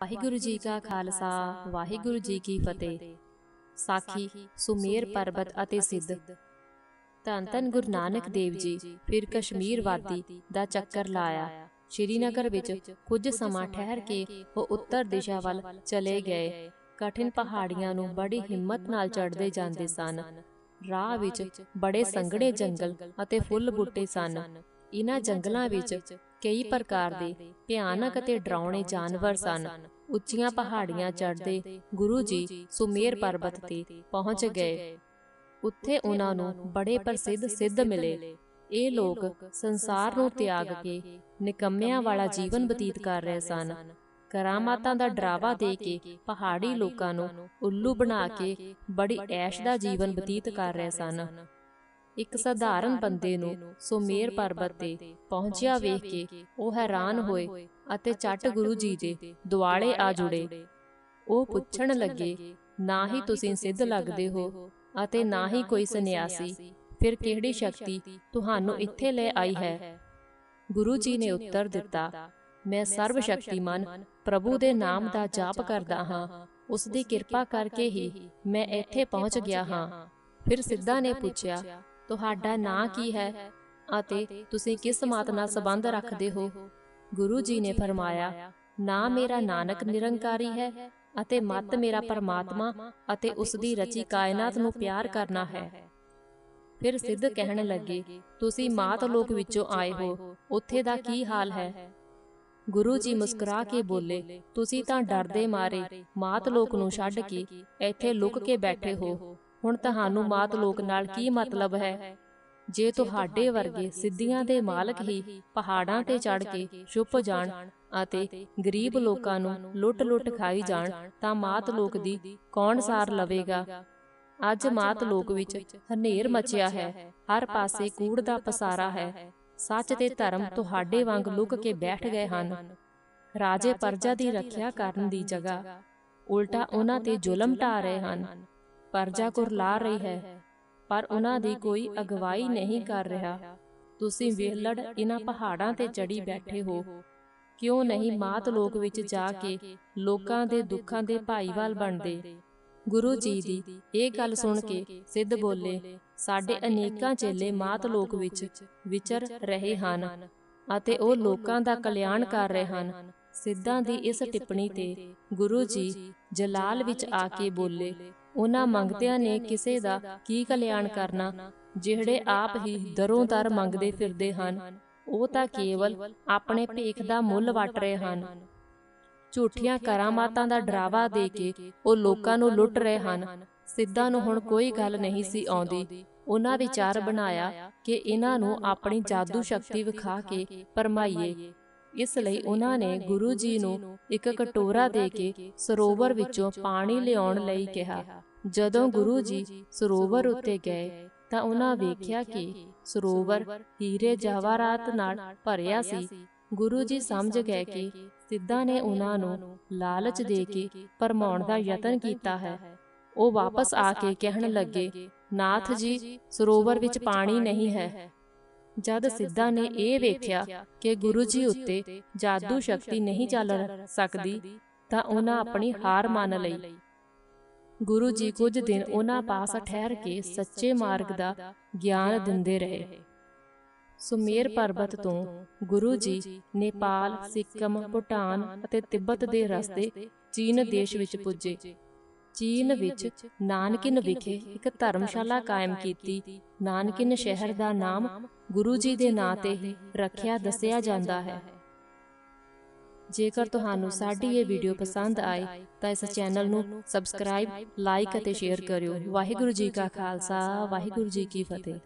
ਵਾਹਿਗੁਰੂ ਜੀ ਕਾ ਖਾਲਸਾ, ਵਾਹਿਗੁਰੂ ਜੀ ਕੀ ਫਤਿਹ। ਸਾਖੀ ਸੁਮੇਰ ਪਰਬਤ ਅਤੇ ਸਿੱਧ। ਧੰਨ ਧੰਨ ਗੁਰੂ ਨਾਨਕ ਦੇਵ ਜੀ, ਫਿਰ ਕਸ਼ਮੀਰ ਵਾਦੀ ਦਾ ਚੱਕਰ ਲਾਇਆ। ਸ਼੍ਰੀਨਗਰ ਵਿੱਚ ਕੁਝ ਸਮਾਂ ਠਹਿਰ ਕੇ ਉਹ ਉੱਤਰ ਦਿਸ਼ਾ ਵੱਲ ਚਲੇ ਗਏ। ਕਠਿਨ ਪਹਾੜੀਆਂ ਨੂੰ ਬੜੀ ਹਿੰਮਤ ਨਾਲ ਚੜ੍ਹਦੇ ਜਾਂਦੇ ਸਨ। ਰਾਹ ਵਿੱਚ ਬੜੇ ਸੰਘਣੇ ਜੰਗਲ ਅਤੇ ਫੁੱਲ ਬੂਟੇ ਸਨ। ਇਹਨਾਂ ਜੰਗਲਾਂ ਵਿੱਚ ਕਈ ਪ੍ਰਕਾਰ ਦੇ ਭਿਆਨਕ ਅਤੇ ਡਰਾਉਣੇ ਜਾਨਵਰ ਸਨ। ਉੱਚੀਆਂ ਪਹਾੜੀਆਂ ਚੜ੍ਹਦੇ ਗੁਰੂ ਜੀ ਸੁਮੇਰ ਪਰਬਤ ਤੇ ਪਹੁੰਚ ਗਏ। ਉੱਥੇ ਉਹਨਾਂ ਨੂੰ ਬੜੇ ਪ੍ਰਸਿੱਧ ਸਿੱਧ ਮਿਲੇ। ਇਹ ਲੋਕ ਸੰਸਾਰ ਨੂੰ ਤਿਆਗ ਕੇ ਨਿਕੰਮਿਆਂ ਵਾਲਾ ਜੀਵਨ ਬਤੀਤ ਕਰ ਰਹੇ ਸਨ। ਕਰਾਮਾਤਾਂ ਦਾ ਡਰਾਵਾ ਦੇ ਕੇ ਪਹਾੜੀ ਲੋਕਾਂ ਨੂੰ ਉੱਲੂ ਬਣਾ ਕੇ ਬੜੀ ਐਸ਼ ਦਾ ਜੀਵਨ ਬਤੀਤ ਕਰ ਰਹੇ ਸਨ। ਇੱਕ ਸਧਾਰਨ ਬੰਦੇ ਨੂੰ ਸੁਮੇਰ ਪਰਬਤ ਤੇ ਪਹੁੰਚਿਆ ਵੇਖ ਕੇ ਉਹ ਹੈਰਾਨ ਹੋਏ ਅਤੇ ਚੱਟ ਗੁਰੂ ਜੀ ਦੇ ਦੁਆਲੇ ਆ ਜੁੜੇ। ਉਹ ਪੁੱਛਣ ਲੱਗੇ ਨਾ ਹੀ ਤੁਸੀਂ ਸਿੱਧ ਲੱਗਦੇ ਹੋ ਅਤੇ ਨਾ ਹੀ ਕੋਈ ਸੰਨਿਆਸੀ ਫਿਰ ਕਿਹੜੀ ਸ਼ਕਤੀ? ਤੁਹਾਨੂੰ ਇੱਥੇ ਲੈ ਆਈ ਹੈ। ਗੁਰੂ ਜੀ ਨੇ ਉੱਤਰ ਦਿੱਤਾ ਮੈਂ ਸਰਵ ਸ਼ਕਤੀਮਾਨ ਪ੍ਰਭੂ ਦੇ ਨਾਮ ਦਾ ਜਾਪ ਕਰਦਾ ਹਾਂ। ਉਸ ਦੀ ਕਿਰਪਾ ਕਰਕੇ ਹੀ ਮੈਂ ਇੱਥੇ ਪਹੁੰਚ ਗਿਆ ਹਾਂ। ਫਿਰ ਸਿੱਧਾ ਨੇ ਪੁੱਛਿਆ ਤੁਹਾਡਾ ਨਾਂ ਕੀ ਹੈ ਅਤੇ ਤੁਸੀਂ ਕਿਸ ਮਾਤ ਨਾਲ ਸੰਬੰਧ ਰੱਖਦੇ ਹੋ? ਗੁਰੂ ਜੀ ਨੇ ਫਰਮਾਇਆ ਨਾ ਮੇਰਾ ਨਾਨਕ ਨਿਰੰਕਾਰੀ ਹੈ ਅਤੇ ਮਤ ਮੇਰਾ ਪਰਮਾਤਮਾ ਅਤੇ ਉਸ ਦੀ ਰਚੀ ਕਾਇਨਾਤ ਨੂੰ ਪਿਆਰ ਕਰਨਾ ਹੈ। ਫਿਰ ਸਿੱਧ ਕਹਿਣ ਲੱਗੇ ਤੁਸੀਂ ਮਾਤ ਲੋਕ ਵਿੱਚੋਂ ਆਏ ਹੋ। ਉੱਥੇ ਦਾ ਕੀ ਹਾਲ ਹੈ? ਗੁਰੂ ਜੀ ਮੁਸਕਰਾ ਕੇ ਬੋਲੇ ਤੁਸੀਂ ਤਾਂ ਡਰਦੇ ਮਾਰੇ ਮਾਤ ਲੋਕ ਨੂੰ ਛੱਡ ਕੇ ਇੱਥੇ ਲੁਕ ਕੇ ਬੈਠੇ ਹੋ। ਹੁਣ ਤੁਹਾਨੂੰ ਮਾਤ ਲੋਕ ਨਾਲ ਕੀ ਮਤਲਬ ਹੈ? ਜੇ ਤੁਹਾਡੇ ਵਰਗੇ ਸਿੱਧੀਆਂ ਦੇ ਮਾਲਕ ਹੀ ਪਹਾੜਾਂ ਤੇ ਚੜ ਕੇ ਛੁਪ ਜਾਣ ਅਤੇ ਗਰੀਬ ਲੋਕਾਂ ਨੂੰ ਲੁੱਟ-ਲੁੱਟ ਖਾਈ ਜਾਣ ਤਾਂ ਮਾਤ ਲੋਕ ਦੀ ਕੌਣ ਸਾਰ ਲਵੇਗਾ? ਅੱਜ ਮਾਤ ਲੋਕ ਵਿੱਚ ਹਨੇਰ ਮਚਿਆ ਹੈ ਹਰ ਪਾਸੇ ਕੂੜ ਦਾ ਪਸਾਰਾ ਹੈ। ਸੱਚ ਤੇ ਧਰਮ ਤੁਹਾਡੇ ਵਾਂਗ ਲੁਕ ਕੇ ਬੈਠ ਗਏ ਹਨ। ਰਾਜੇ ਪਰਜਾ ਦੀ ਰੱਖਿਆ ਕਰਨ ਦੀ ਜਗ੍ਹਾ ਉਲਟਾ ਉਹਨਾਂ ਤੇ ਜ਼ੁਲਮ ਢਾ ਰਹੇ ਹਨ। ਪਰਜਾ ਕੁਰਲਾ ਰਹੀ ਹੈ। ਪਰ ਉਹਨਾਂ ਦੀ ਕੋਈ ਅਗਵਾਈ ਨਹੀਂ ਕਰ ਰਿਹਾ। ਤੁਸੀਂ ਵੇਲੜ ਇਹਨਾਂ ਪਹਾੜਾਂ ਤੇ ਚੜੀ ਬੈਠੇ ਹੋ। ਕਿਉਂ ਨਹੀਂ ਮਾਤ ਲੋਕ ਵਿੱਚ ਜਾ ਕੇ ਲੋਕਾਂ ਦੇ ਦੁੱਖਾਂ ਦੇ ਭਾਈਵਾਲ ਬਣਦੇ। ਗੁਰੂ ਜੀ ਦੀ ਇਹ ਗੱਲ ਸੁਣ ਕੇ ਸਿੱਧ ਬੋਲੇ ਸਾਡੇ ਅਨੇਕਾਂ ਚੇਲੇ ਮਾਤ ਲੋਕ ਵਿੱਚ ਵਿਚਰ ਰਹੇ ਹਨ ਅਤੇ ਉਹ ਲੋਕਾਂ ਦਾ ਕਲਿਆਣ ਕਰ ਰਹੇ ਹਨ। ਸਿੱਧਾਂ ਦੀ ਇਸ ਟਿੱਪਣੀ ਤੇ ਗੁਰੂ ਜੀ ਜਲਾਲ ਵਿੱਚ ਆ ਕੇ ਬੋਲੇ ਉਹਨਾਂ ਮੰਗਤਿਆਂ ਨੇ ਕਿਸੇ ਦਾ ਕੀ ਕਲਿਆਣ ਕਰਨਾ? ਜਿਹੜੇ ਆਪ ਹੀ ਦਰੋਂ ਦਰ ਮੰਗਦੇ ਫਿਰਦੇ ਹਨ ਉਹ ਤਾਂ ਕੇਵਲ ਆਪਣੇ ਭੇਖ ਦਾ ਮੁੱਲ ਵਟ ਰਹੇ ਹਨ। ਝੂਠੀਆਂ ਕਰਾਮਾਤਾਂ ਦਾ ਡਰਾਵਾ ਦੇ ਕੇ ਉਹ ਲੋਕਾਂ ਨੂੰ ਲੁੱਟ ਰਹੇ ਹਨ। ਸਿੱਧਾਂ ਨੂੰ ਹੁਣ ਕੋਈ ਗੱਲ ਨਹੀਂ ਸੀ ਆਉਂਦੀ। ਉਹਨਾਂ ਵਿਚਾਰ ਬਣਾਇਆ ਕਿ ਇਹਨਾਂ ਨੂੰ ਆਪਣੀ ਜਾਦੂ ਸ਼ਕਤੀ ਵਿਖਾ ਕੇ ਪਰਮਾਈਏ। ਇਸ ਲਈ ਉਹਨਾਂ ਨੇ ਗੁਰੂ ਜੀ ਨੂੰ ਇੱਕ ਕਟੋਰਾ ਦੇ ਕੇ ਸਰੋਵਰ ਵਿੱਚੋਂ ਪਾਣੀ ਲਿਆਉਣ ਲਈ ਕਿਹਾ। ਜਦੋਂ ਗੁਰੂ ਜੀ ਸਰੋਵਰ ਉੱਤੇ ਗਏ ਤਾਂ ਉਹਨਾਂ ਵੇਖਿਆ ਕਿ ਸਰੋਵਰ ਹੀਰੇ ਜਵਾਹਰਾਤ ਨਾਲ ਭਰਿਆ ਸੀ। ਗੁਰੂ ਜੀ ਸਮਝ ਗਏ ਕਿ ਸਿੱਧਾ ਨੇ ਉਹਨਾਂ ਨੂੰ ਲਾਲਚ ਦੇ ਕੇ ਪਰਮਾਉਣ ਦਾ ਯਤਨ ਕੀਤਾ ਹੈ। ਉਹ ਵਾਪਸ ਆ ਕੇ ਕਹਿਣ ਲੱਗੇ ਨਾਥ ਜੀ ਸਰੋਵਰ ਵਿੱਚ ਪਾਣੀ ਨਹੀਂ ਹੈ। ਜਦ ਸਿੱਧਾ ਨੇ ਇਹ ਵੇਖਿਆ ਕਿ ਗੁਰੂ ਜੀ ਉੱਤੇ ਜਾਦੂ ਸ਼ਕਤੀ ਨਹੀਂ ਚੱਲ ਸਕਦੀ ਤਾਂ ਉਹਨਾਂ ਆਪਣੀ ਹਾਰ ਮੰਨ ਲਈ। ਗੁਰੂ ਜੀ ਕੁਝ ਦਿਨ ਉਹਨਾਂ ਪਾਸ ਠਹਿਰ ਕੇ ਸੱਚੇ ਮਾਰਗ ਦਾ ਗਿਆਨ ਦਿੰਦੇ ਰਹੇ। ਸੁਮੇਰ ਪਰਬਤ ਤੋਂ ਗੁਰੂ ਜੀ ਨੇਪਾਲ ਸਿੱਕਮ ਭੂਟਾਨ ਅਤੇ ਤਿੱਬਤ ਦੇ ਰਸਤੇ ਚੀਨ ਦੇਸ਼ ਵਿੱਚ ਪੁੱਜੇ। ਚੀਨ ਵਿੱਚ ਨਾਨਕਿਨ ਵਿਖੇ ਇੱਕ ਧਰਮਸ਼ਾਲਾ ਕਾਇਮ ਕੀਤੀ। ਨਾਨਕਿਨ ਸ਼ਹਿਰ ਦਾ ਨਾਮ ਗੁਰੂ ਜੀ ਦੇ ਨਾਂ ਤੇ ਹੀ ਰੱਖਿਆ ਦੱਸਿਆ ਜਾਂਦਾ ਹੈ। ਜੇਕਰ ਤੁਹਾਨੂੰ ਸਾਡੀ ਇਹ ਵੀਡੀਓ ਪਸੰਦ ਆਏ ਤਾਂ ਇਸ ਚੈਨਲ ਨੂੰ ਸਬਸਕ੍ਰਾਈਬ ਲਾਈਕ ਅਤੇ ਸ਼ੇਅਰ ਕਰਿਓ। ਵਾਹਿਗੁਰੂ ਜੀ ਕਾ ਖਾਲਸਾ ਵਾਹਿਗੁਰੂ ਜੀ ਕੀ ਫਤਿਹ।